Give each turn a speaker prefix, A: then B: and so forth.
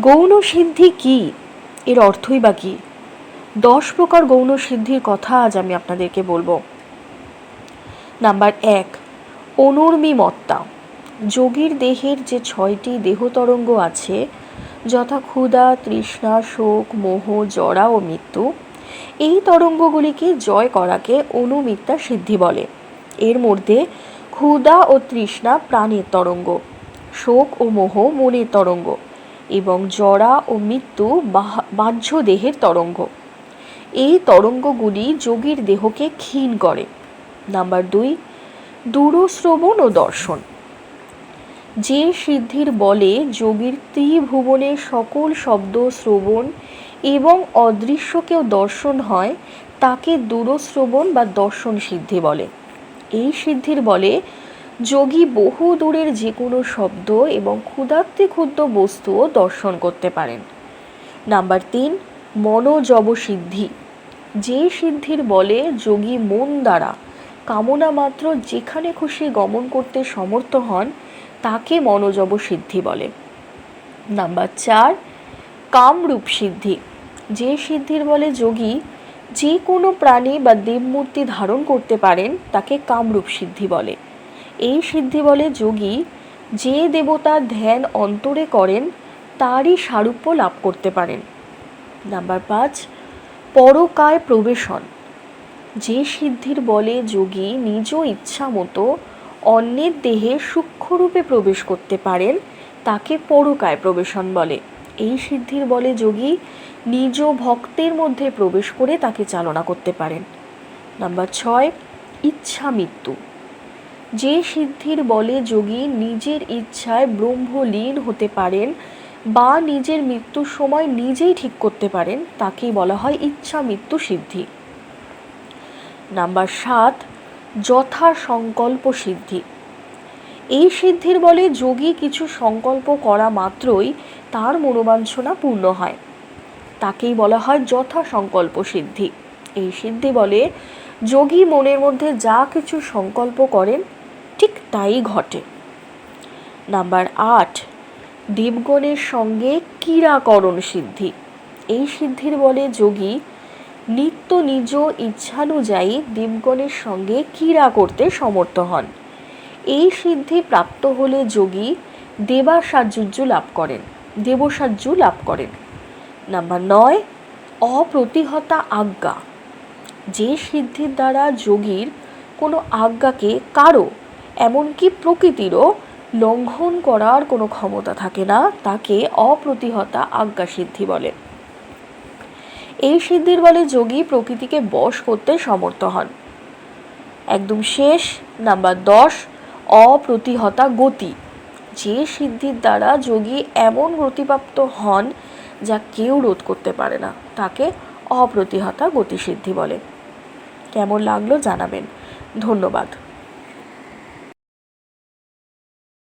A: গৌণ সিদ্ধি কি? এর অর্থই বা কী? দশ প্রকার গৌণ সিদ্ধির কথা আজ আমি আপনাদেরকে বলব। নাম্বার এক, অনুর্মিমত্তা। যোগীর দেহের যে ছয়টি দেহতরঙ্গ আছে, যথা ক্ষুধা, তৃষ্ণা, শোক, মোহ, জরা ও মৃত্যু, এই তরঙ্গগুলিকে জয় করাকে অনুমিত্তা সিদ্ধি বলে। এর মধ্যে ক্ষুধা ও তৃষ্ণা প্রাণের তরঙ্গ, শোক ও মোহ মনের তরঙ্গ এবং জরা ও মৃত্যু বাহ্য দেহের তরঙ্গ। এই তরঙ্গগুলি যোগীর দেহকে ক্ষীণ করে। নাম্বার দুই, দূরশ্রবণ ও দর্শন। যে সিদ্ধির বলে যোগীর ত্রিভুবনের সকল শব্দ শ্রবণ এবং অদৃশ্যকেও দর্শন হয়, তাকে দূরশ্রবণ বা দর্শন সিদ্ধি বলে। এই সিদ্ধির বলে যোগী বহু দূরের যে কোনো শব্দ এবং ক্ষুধার্তে ক্ষুদ্র বস্তুও দর্শন করতে পারেন। নাম্বার তিন, মনোজব সিদ্ধি। যে সিদ্ধির বলে যোগী মন দ্বারা কামনা মাত্র যেখানে খুশি গমন করতে সমর্থ হন, তাকে মনোজব সিদ্ধি বলে। নাম্বার চার, কামরূপ সিদ্ধি। যে সিদ্ধির বলে যোগী যে কোনো প্রাণী বা দেবমূর্তি ধারণ করতে পারেন, তাকে কামরূপ সিদ্ধি বলে। এই সিদ্ধি বলে যোগী, যে দেবতার ধ্যান অন্তরে করেন, তারই সারূপ্য লাভ করতে পারেন। নাম্বার পাঁচ, পরকায় প্রবেশন। যে সিদ্ধির বলে যোগী নিজ ইচ্ছা মতো অন্যের দেহে সূক্ষ্মরূপে প্রবেশ করতে পারেন, তাকে পরকায় প্রবেশন বলে। এই সিদ্ধির বলে যোগী নিজ ভক্তের মধ্যে প্রবেশ করে তাকে চালনা করতে পারেন। নাম্বার ছয়, ইচ্ছা মৃত্যু। যে সিদ্ধির বলে যোগী নিজের ইচ্ছায় ব্রহ্মলীন হতে পারেন বা নিজের মৃত্যুর সময় নিজেই ঠিক করতে পারেন, তাকেই বলা হয় ইচ্ছা মৃত্যু সিদ্ধি। নাম্বার সাত, যথা সংকল্প সিদ্ধি। এই সিদ্ধির বলে যোগী কিছু সংকল্প করা মাত্রই তার মনোবাঞ্ছনা পূর্ণ হয়। তাকেই বলা হয় যথা সংকল্প সিদ্ধি। এই সিদ্ধি বলে যোগী মনের মধ্যে যা কিছু সংকল্প করেন তাই ঘটে। নাম্বার আট দেবগণের সঙ্গে ক্রীড়াকরণ সিদ্ধি। এই সিদ্ধির বলে যোগী, নিত্য নিজ ইচ্ছানুযায়ী দেবগণের সঙ্গে ক্রীড়া করতে সমর্থ হন। এই সিদ্ধি প্রাপ্ত হলে যোগী দেবাসাহ্যুর্য লাভ করেন দেবসাহ্য লাভ করেন। নাম্বার নয়, অপ্রতিহতা আজ্ঞা। যে সিদ্ধির দ্বারা যোগীর কোনো আজ্ঞাকে কারও এমনকি প্রকৃতিরও লঙ্ঘন করার কোনো ক্ষমতা থাকে না, তাকে অপ্রতিহতা আজ্ঞা সিদ্ধি বলে। এই সিদ্ধির বলে যোগী প্রকৃতিকে বশ করতে সমর্থ হন। একদম শেষ, নাম্বার দশ, অপ্রতিহতা গতি। যে সিদ্ধির দ্বারা যোগী এমন গতিপ্রাপ্ত হন যা কেউ রোধ করতে পারে না, তাকে অপ্রতিহতা গতিসিদ্ধি বলে। কেমন লাগল জানাবেন। ধন্যবাদ।